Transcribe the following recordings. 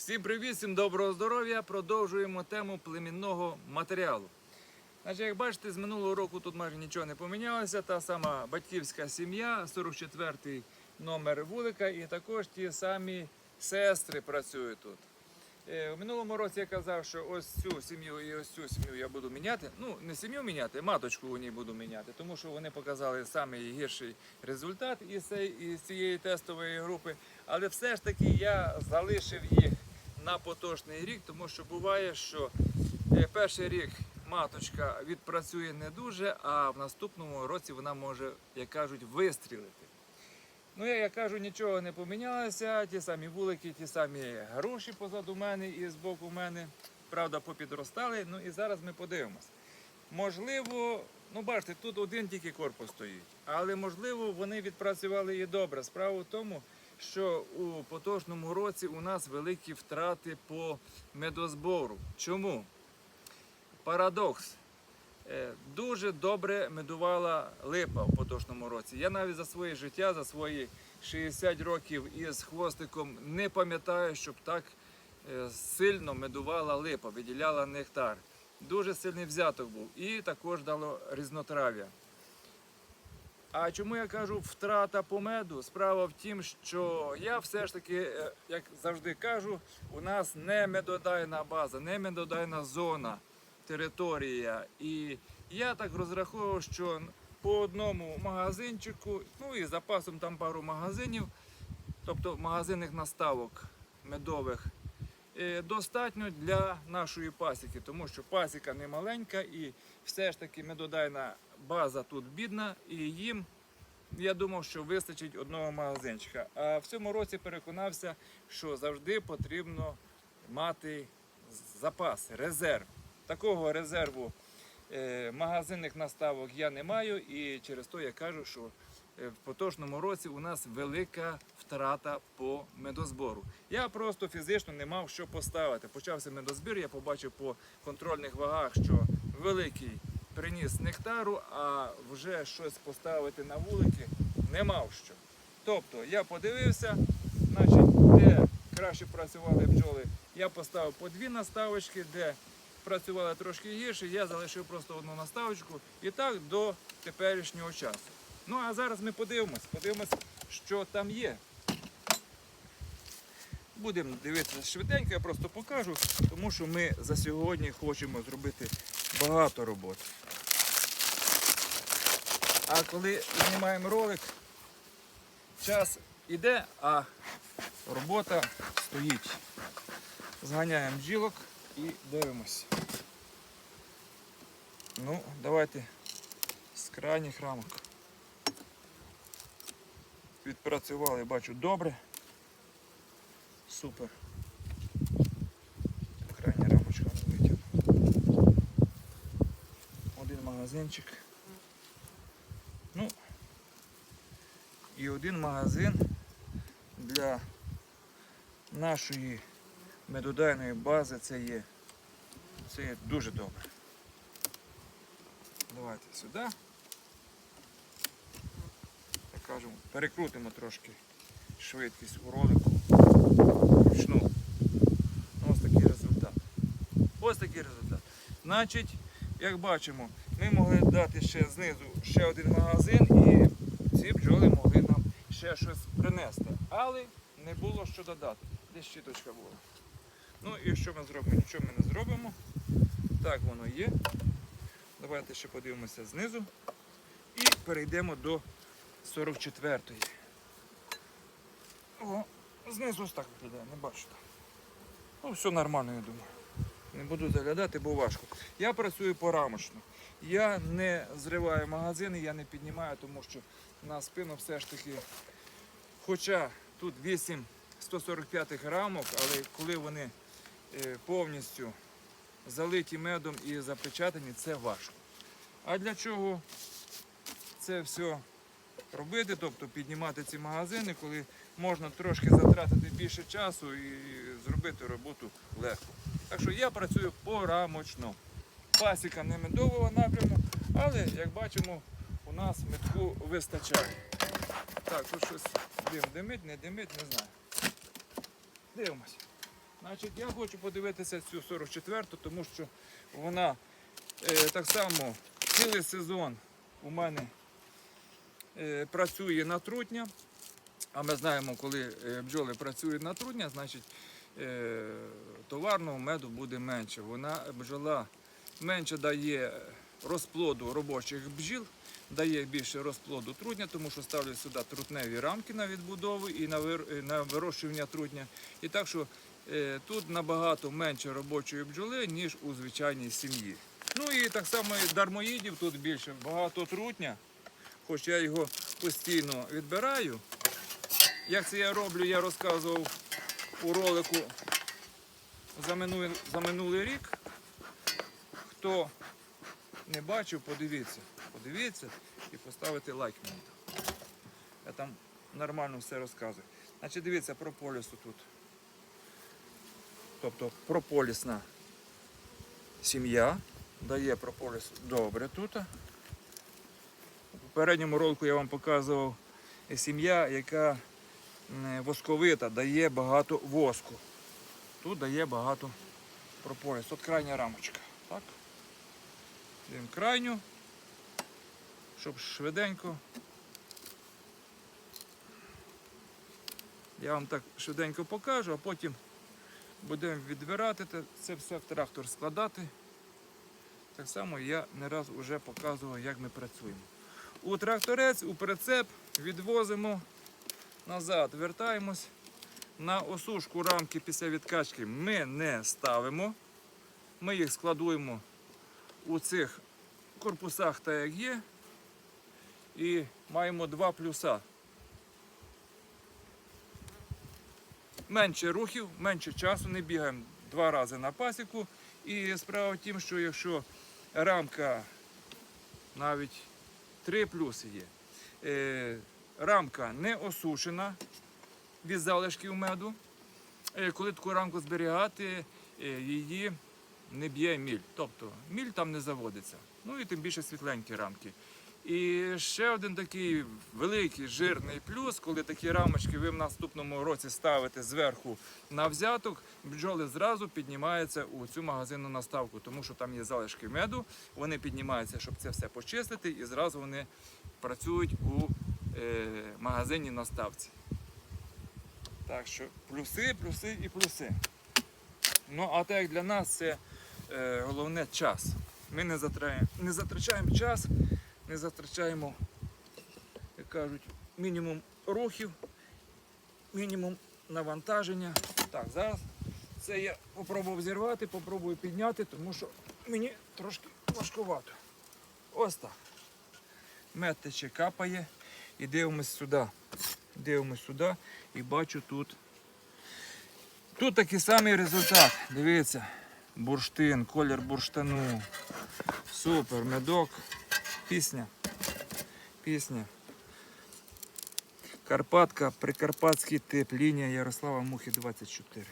Всім привіт, всім доброго здоров'я. Продовжуємо тему племінного матеріалу. Значить, як бачите, з минулого року тут майже нічого не помінялося. Та сама батьківська сім'я, 44-й номер вулика, і також ті самі сестри працюють тут. Е, У минулому році я казав, що ось цю сім'ю і ось цю сім'ю я буду міняти. Ну, не сім'ю міняти, маточку у ній буду міняти, тому що вони показали найгірший результат із цієї тестової групи. Але все ж таки я залишив їх на поточний рік, тому що буває, що е, перший рік маточка відпрацює не дуже, а в наступному році вона може, як кажуть, вистрілити. Ну, я, як кажу, нічого не помінялося. Ті самі вулики, ті самі гроші позаду мене і з боку мене. Правда, попідростали. Ну і зараз ми подивимось. Можливо, ну бачите, тут один тільки корпус стоїть, але можливо вони відпрацювали і добре. Справа в тому, що у поточному році у нас великі втрати по медозбору. Чому? Парадокс. Е, Дуже добре медувала липа в поточному році. Я навіть за своє життя, за свої 60 років із хвостиком не пам'ятаю, щоб так е, сильно медувала липа, виділяла нектар. Дуже сильний взяток був і також дало різнотрав'я. А чому я кажу втрата по меду? Справа в тім, що я все ж таки, е, як завжди кажу, у нас не медодайна база, не медодайна зона, територія. І я так розраховував, що по одному магазинчику, ну і запасом там пару магазинів, тобто магазинних наставок медових, е, достатньо для нашої пасіки, тому що пасіка не маленька і все ж таки медодайна база тут бідна, і їм я думав, що вистачить одного магазинчика. А в цьому році переконався, що завжди потрібно мати запас, резерв. Такого резерву е, магазинних наставок я не маю, і через то я кажу, що е, в поточному році у нас велика втрата по медозбору. Я просто фізично не мав що поставити. Почався медозбір, я побачив по контрольних вагах, що великий приніс нектару, а вже щось поставити на вулики не мав що. Тобто я подивився, значить, де краще працювали бджоли, я поставив по дві наставочки, де працювали трошки гірше, я залишив просто одну наставочку і так до теперішнього часу. Ну а зараз ми подивимось, подивимось, що там є. Будемо дивитися швиденько, я просто покажу, тому що ми за сьогодні хочемо зробити багато роботи. А коли знімаємо ролик, час іде, а робота стоїть. Зганяємо бджілок і дивимось. Ну, давайте з крайніх рамок. Відпрацювали, бачу, добре. Супер. Крайня рамочка витягну. Один магазинчик. Ну і один магазин для нашої медодайної бази це є. Це є дуже добре. Давайте сюди. Так кажемо, перекрутимо трошки швидкість у ролику. Вручну. Ось такий результат. Ось такий результат. Значить, як бачимо, ми могли дати ще знизу ще один магазин і ці бджоли могли нам ще щось принести. Але не було що додати. Десь щіточка була. Ну і що ми зробимо? Нічого ми не зробимо. Так воно є. Давайте ще подивимося знизу. І перейдемо до 44-ї. О, знизу ось так виглядає, не бачите. Ну, все нормально, я думаю. Не буду заглядати, бо важко. Я працюю порамочно. Я не зриваю магазини, я не піднімаю, тому що на спину все ж таки, хоча тут 8 145 рамок, але коли вони е, повністю залиті медом і запечатані, це важко. А для чого це все робити, тобто піднімати ці магазини, коли можна трошки затратити більше часу і зробити роботу легко. Так що я працюю порамочно. Пасіка не медового напряму, але як бачимо, у нас медку вистачає. Так, тут щось дим димить, не димить, не знаю. Дивимось. Значить, я хочу подивитися цю 44-ту, тому що вона е, так само цілий сезон у мене е, працює на трутня. А ми знаємо, коли е, бджоли працюють на трутня, значить товарного меду буде менше. Вона бджола менше дає розплоду робочих бджіл, дає більше розплоду трутня, тому що ставлять сюди трутневі рамки на відбудову і е, на вирощування трутня. І так що е, тут набагато менше робочої бджоли, ніж у звичайній сім'ї. Ну і так само і дармоїдів тут більше. Багато трутня, хоч я його постійно відбираю. Як це я роблю, я розказував у ролику за минулий, за минулий рік. Хто не бачив, подивіться. Подивіться і поставити лайк мені. Я там нормально все розказую. Значить, дивіться про полісу тут. Тобто прополісна сім'я дає прополіс добре тут. У попередньому ролику я вам показував сім'я, яка восковита, дає багато воску. Тут дає багато прополісу. От крайня рамочка. Так? Дивимо крайню, щоб швиденько. Я вам так швиденько покажу, а потім будемо відбирати це все в трактор складати. Так само я не раз вже показував, як ми працюємо. У тракторець, у прицеп відвозимо назад, вертаємось. На осушку рамки після відкачки ми не ставимо. Ми їх складуємо у цих корпусах, так як є. І маємо два плюса. Менше рухів, менше часу, не бігаємо два рази на пасіку. І справа в тім, що якщо рамка навіть три плюси є, е, рамка не осушена від залишків меду. Е, Коли таку рамку зберігати, е, її не б'є міль. Тобто міль там не заводиться. Ну і тим більше світленькі рамки. І ще один такий великий жирний плюс, коли такі рамочки ви в наступному році ставите зверху на взяток, бджоли зразу піднімаються у цю магазинну наставку, тому що там є залишки меду, вони піднімаються, щоб це все почистити, і зразу вони працюють у е, магазинній наставці. Так що плюси, плюси і плюси. Ну, а так як для нас це е, головне час. Ми не, затрачаємо, не затрачаємо час, не затрачаємо, як кажуть, мінімум рухів, мінімум навантаження. Так, зараз це я попробував зірвати, попробую підняти, тому що мені трошки важкувато. Ось так. Мед тече капає. І дивимось сюди. Дивимось сюди і бачу тут. Тут такий самий результат. Дивіться, бурштин, колір бурштину. Супер, медок. Пісня. Пісня. Карпатка, прикарпатський тип, лінія Ярослава Мухи 24.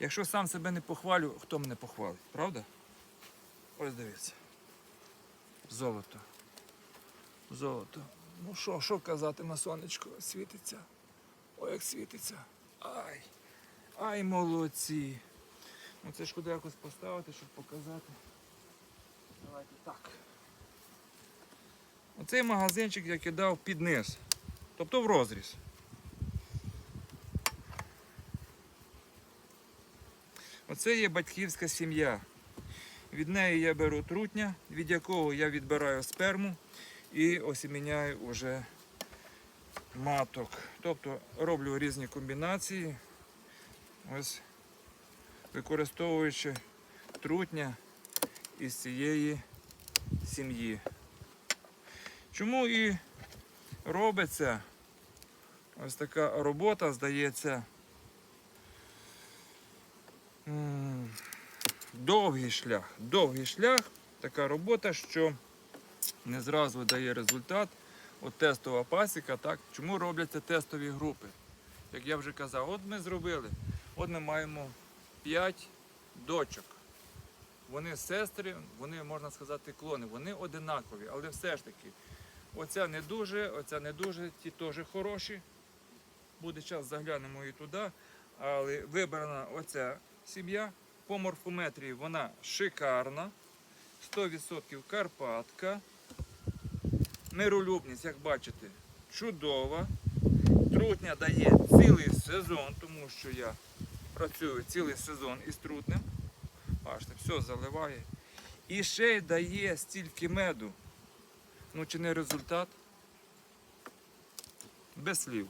Якщо сам себе не похвалю, хто мене похвалить, правда? Ось дивіться. Золото. Золото. Ну що, що казати на сонечко? Світиться. Ой, як світиться. Ай. Ай, молодці. Ну це ж куди якось поставити, щоб показати. Давайте так. Оцей магазинчик я кидав під низ. Тобто в розріз. Оце є батьківська сім'я. Від неї я беру трутня, від якого я відбираю сперму і осіміняю уже маток. Тобто роблю різні комбінації, ось використовуючи трутня із цієї сім'ї. Чому і робиться ось така робота, здається, довгий шлях. Довгий шлях, така робота, що не зразу дає результат. От тестова пасіка, так? Чому робляться тестові групи? Як я вже казав, от ми зробили. От ми маємо 5 дочок. Вони сестри, вони, можна сказати, клони, вони одинакові, але все ж таки, оця не дуже, оця не дуже, ті теж хороші. буде час, заглянемо і туди. Але вибрана оця сім'я. По морфометрії вона шикарна. 100% Карпатка. Миролюбність, як бачите, чудова. Трутня дає цілий сезон, тому що я працюю цілий сезон із трутнем. Бачите, все заливає. І ще й дає стільки меду. Ну чи не результат? Без слів.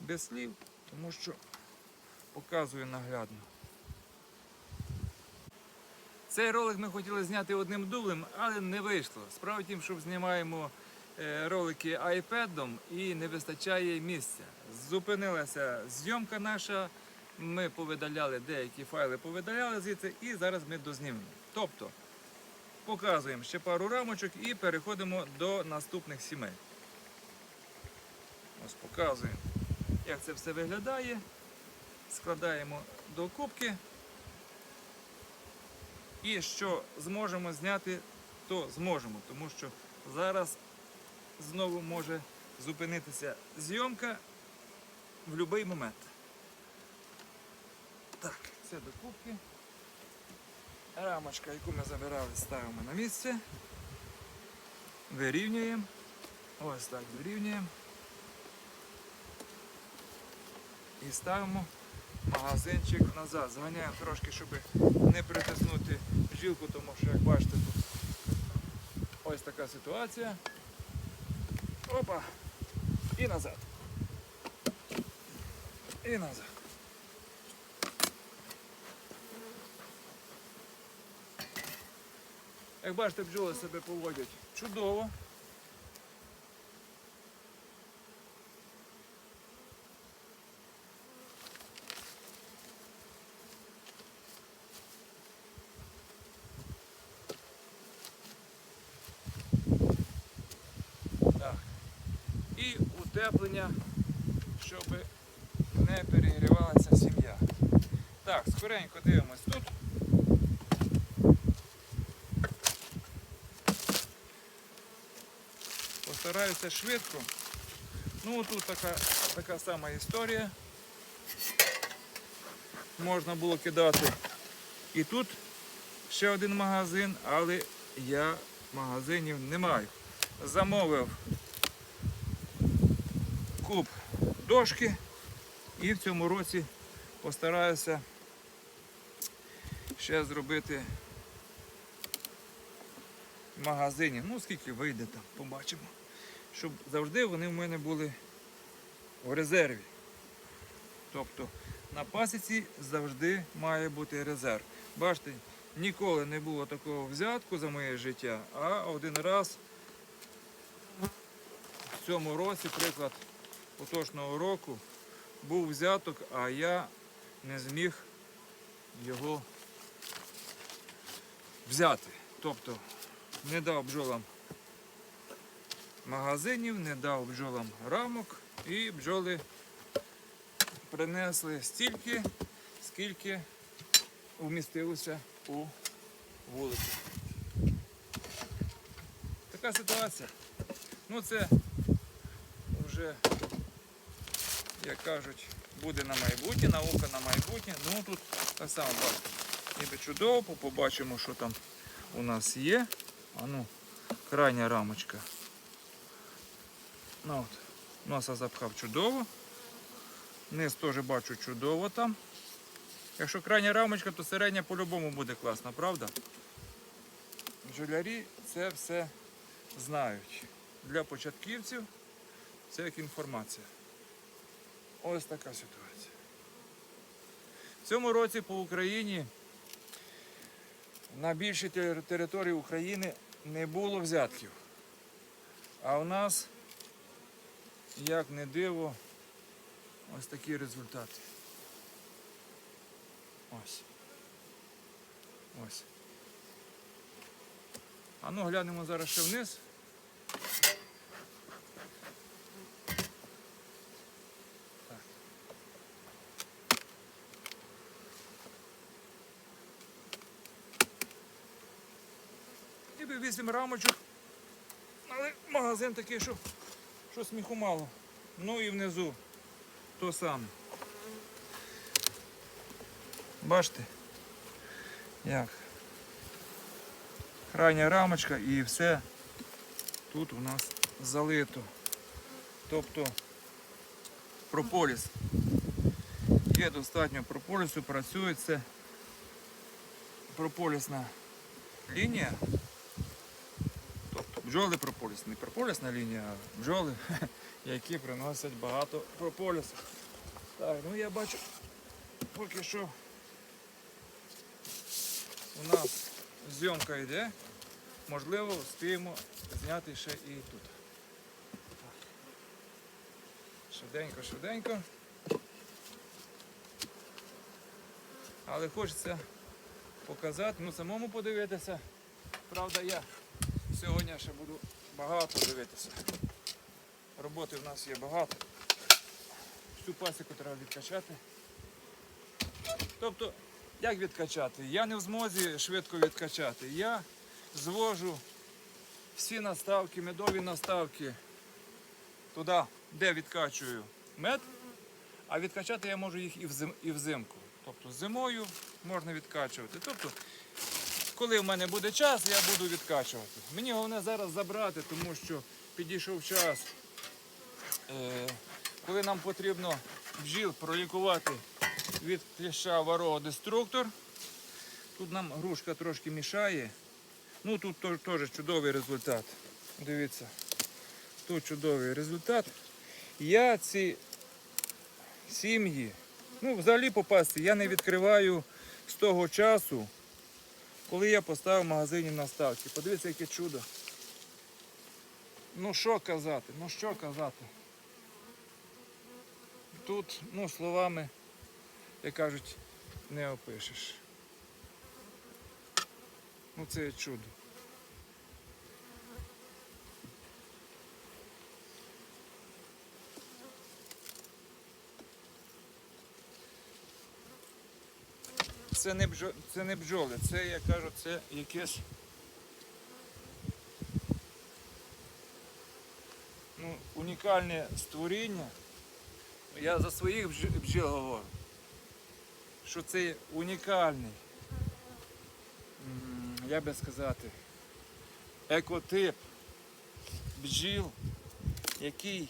Без слів, тому що показую наглядно. Цей ролик ми хотіли зняти одним дублем, але не вийшло. Справа в тім, що знімаємо е, ролики iPad і не вистачає місця. Зупинилася зйомка наша. Ми повидаляли деякі файли, повидаляли звідси, і зараз ми дознімемо. Тобто показуємо ще пару рамочок і переходимо до наступних сімей. Ось показуємо, як це все виглядає. Складаємо до кубки. І що зможемо зняти, то зможемо, тому що зараз знову може зупинитися зйомка в будь-який момент. Так, це до кубки. Рамочка, яку ми забирали, ставимо на місце. Вирівнюємо. Ось так вирівнюємо. І ставимо магазинчик назад. Зганяємо трошки, щоб не притиснути жилку, тому що, як бачите, тут ось така ситуація. Опа! І назад. І назад. Як бачите, бджоли себе поводять чудово. Так. І утеплення, щоб не перегрівалася сім'я. Так, скоренько дивимось тут. Постараюся швидко. Ну тут така, така сама історія. Можна було кидати і тут ще один магазин, але я магазинів не маю. Замовив куб дошки і в цьому році постараюся ще зробити магазинів. Ну, скільки вийде там, побачимо. Щоб завжди вони в мене були в резерві. Тобто на пасіці завжди має бути резерв. Бачите, ніколи не було такого взятку за моє життя, а один раз в цьому році, приклад поточного року, був взяток, а я не зміг його взяти. Тобто не дав бджолам магазинів, не дав бджолам рамок і бджоли принесли стільки, скільки вмістилося у вулиці. Така ситуація. Ну це вже, як кажуть, буде на майбутнє, наука на майбутнє. Ну тут так само бачите, ніби чудово, побачимо, що там у нас є. А ну, крайня рамочка. Ну, от, носа запхав чудово. Низ теж бачу чудово там. Якщо крайня рамочка, то середня по-любому буде класна, правда? Бджолярі це все знають. Для початківців це як інформація. Ось така ситуація. В цьому році по Україні на більшій території України не було взятків. А у нас, як не диво, ось такі результати. Ось. Ось. А ну глянемо зараз ще вниз. Ніби вісім рамочок. Але магазин такий, що, що сміху мало. Ну і внизу то саме. Бачите? Як? Крайня рамочка і все тут у нас залито. Тобто прополіс. Є достатньо прополісу, працює це прополісна лінія. Бджоли прополіс, не прополісна лінія, а бджоли, які приносять багато прополісу. Так, ну я бачу, поки що у нас зйомка йде. Можливо, встигнемо зняти ще і тут. Швиденько, швиденько. Але хочеться показати, ну самому подивитися. Правда, я сьогодні ще буду багато дивитися. Роботи в нас є багато. Всю пасіку треба відкачати. Тобто, як відкачати? Я не в змозі швидко відкачати. Я звожу всі наставки, медові наставки туди, де відкачую мед, а відкачати я можу їх і взимку. Тобто зимою можна відкачувати. Тобто, коли в мене буде час, я буду відкачувати. Мені головне зараз забрати, тому що підійшов час, е, коли нам потрібно бджіл пролікувати від кліща варого деструктор. Тут нам грушка трошки мішає. Ну тут теж чудовий результат. Дивіться, тут чудовий результат. Я ці сім'ї, ну взагалі попасти, я не відкриваю з того часу, коли я поставив в магазині наставки. Подивіться, яке чудо. Ну що казати, ну що казати. Тут, ну, словами, як кажуть, не опишеш. Ну це чудо. Це не, бджо... це не бджоли, це, я кажу, це якесь. Ну, унікальне створіння. Я за своїх бджіл говорю, що це унікальний, як би сказати, екотип бджіл, який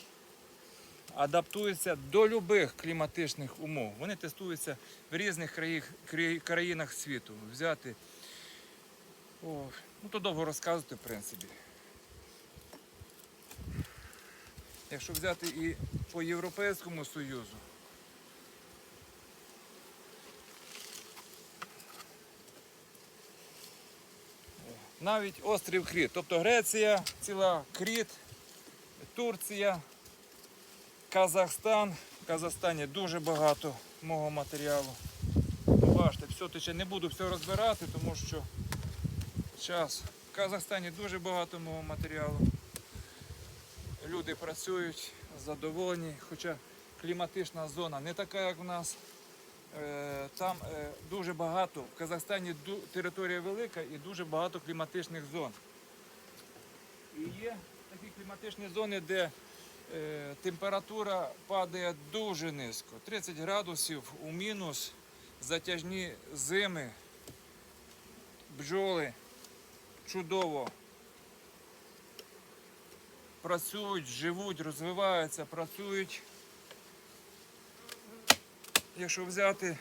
адаптується до любих кліматичних умов. Вони тестуються в різних країнах світу. Взяти. О, ну то довго розказувати, в принципі. Якщо взяти і по Європейському Союзу, навіть острів Кріт, тобто Греція, ціла Кріт, Турція, Казахстан. В Казахстані дуже багато мого матеріалу. Ну, Бачите, все тече. Не буду все розбирати, тому що час. В Казахстані дуже багато мого матеріалу. Люди працюють, задоволені, хоча кліматична зона не така, як в нас. Е, Там е, дуже багато, в Казахстані територія велика і дуже багато кліматичних зон. І є такі кліматичні зони, де температура падає дуже низько. 30 градусів у мінус, затяжні зими, бджоли чудово працюють, живуть, розвиваються, працюють. Якщо взяти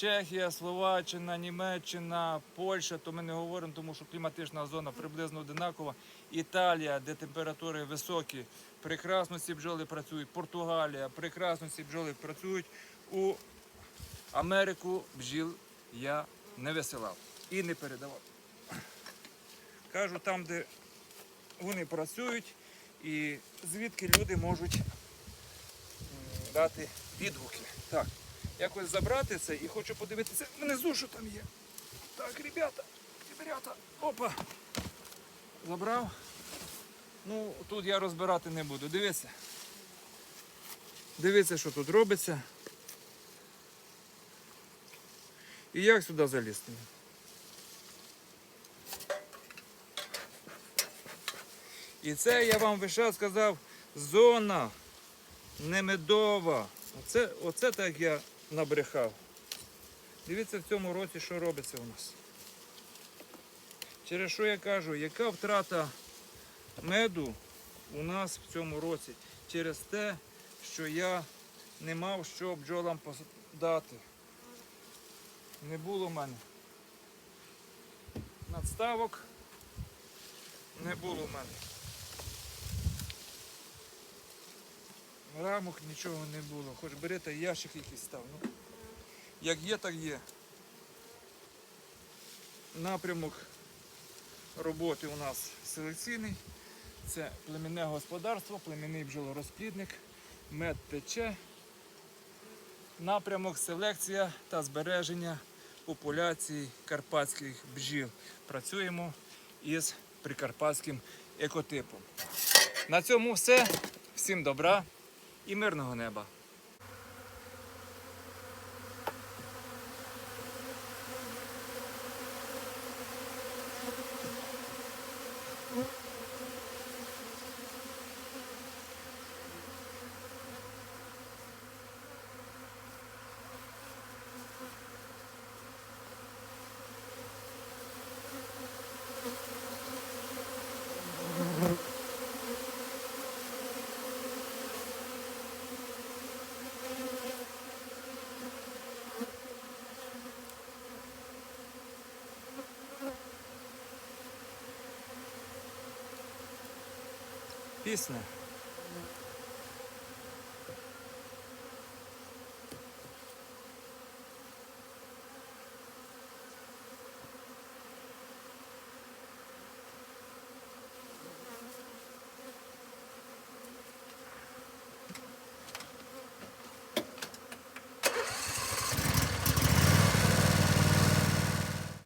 Чехія, Словаччина, Німеччина, Польща, то ми не говоримо, тому що кліматична зона приблизно одинакова. Італія, де температури високі, прекрасно ці бджоли працюють. Португалія, прекрасно ці бджоли працюють. У Америку бджіл я не висилав і не передавав. Кажу там, де вони працюють, і звідки люди можуть дати відгуки. Так, якось забрати це і хочу подивитися внизу, що там є. Так, ребята, ребята, опа. Забрав. Ну, тут я розбирати не буду. Дивіться. Дивіться, що тут робиться. І як сюди залізти? І це я вам час сказав зона не медова. Оце, оце так я набрехав. Дивіться в цьому році, що робиться у нас. Через що я кажу, яка втрата меду у нас в цьому році? Через те, що я не мав що бджолам дати. Не було в мене. Надставок не було в мене. Рамок нічого не було. Хоч бери та ящик якийсь став. Ну, як є, так є. Напрямок роботи у нас селекційний. Це племінне господарство, племінний бджолорозплідник, мед тече. Напрямок селекція та збереження популяції карпатських бджіл. Працюємо із прикарпатським екотипом. На цьому все. Всім добра і мирного неба. Пісня.